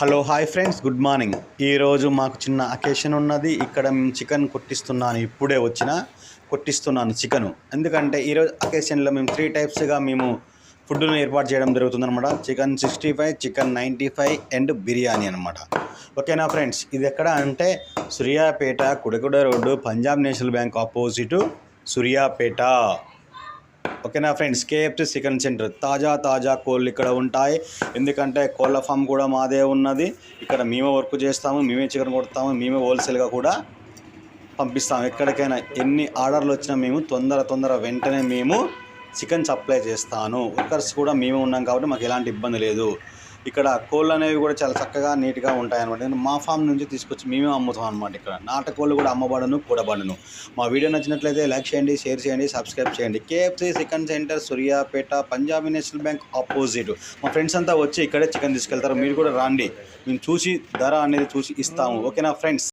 Hello hi friends good morning. ఈరోజు మాకు చిన్న అకేషన్ ఉన్నది. ఇక్కడ మేము చికెన్ కొట్టిస్తున్నాను. ఇప్పుడే వచ్చిన కొట్టిస్తున్నాను చికెన్. ఎందుకంటే ఈరోజు అకేషన్లో మేము త్రీ టైప్స్గా మేము ఫుడ్ను ఏర్పాటు చేయడం జరుగుతుందన్నమాట. Chicken sixty five chicken ninety five and biryani అనమాట ఓకేనా ఫ్రెండ్స్? ఇది ఎక్కడ అంటే Suryapet Kudakuda road Punjab national bank opposite Suryapet. ఓకేనా ఫ్రెండ్స్ కేఎఫ్సి చికెన్ సెంటర్. తాజా తాజా కోళ్ళు ఇక్కడ ఉంటాయి. ఎందుకంటే కోళ్ళ ఫామ్ కూడా మాదే ఉన్నది. ఇక్కడ మేమే వర్క్ చేస్తాము మేమే చికెన్ కొడతాము మేమే హోల్సేల్గా కూడా పంపిస్తాము. ఎక్కడికైనా ఎన్ని ఆర్డర్లు వచ్చినా మేము తొందర తొందర వెంటనే మేము చికెన్ సప్లై చేస్తాను. వర్కర్స్ కూడా మేమే ఉన్నాం కాబట్టి మాకు ఎలాంటి ఇబ్బంది లేదు. ఇక్కడ కోళ్ళు అనేవి కూడా చాలా చక్కగా నీట్గా ఉంటాయన్నమాట. నేను మా ఫామ్ నుంచి తీసుకొచ్చి మేమే అమ్ముతాం అనమాట ఇక్కడ. నాటకోళ్ళు కూడా అమ్మబడను కూడబడను. మా వీడియో నచ్చినట్లయితే లైక్ చేయండి షేర్ చేయండి సబ్స్క్రైబ్ చేయండి. KFC chicken centre Suryapet Punjabi national bank opposite. మా ఫ్రెండ్స్ అంతా వచ్చి ఇక్కడే చికెన్ తీసుకెళ్తారు. మీరు కూడా రండి. మేము చూసి ధర అనేది చూసి ఇస్తాము. ఓకేనా ఫ్రెండ్స్?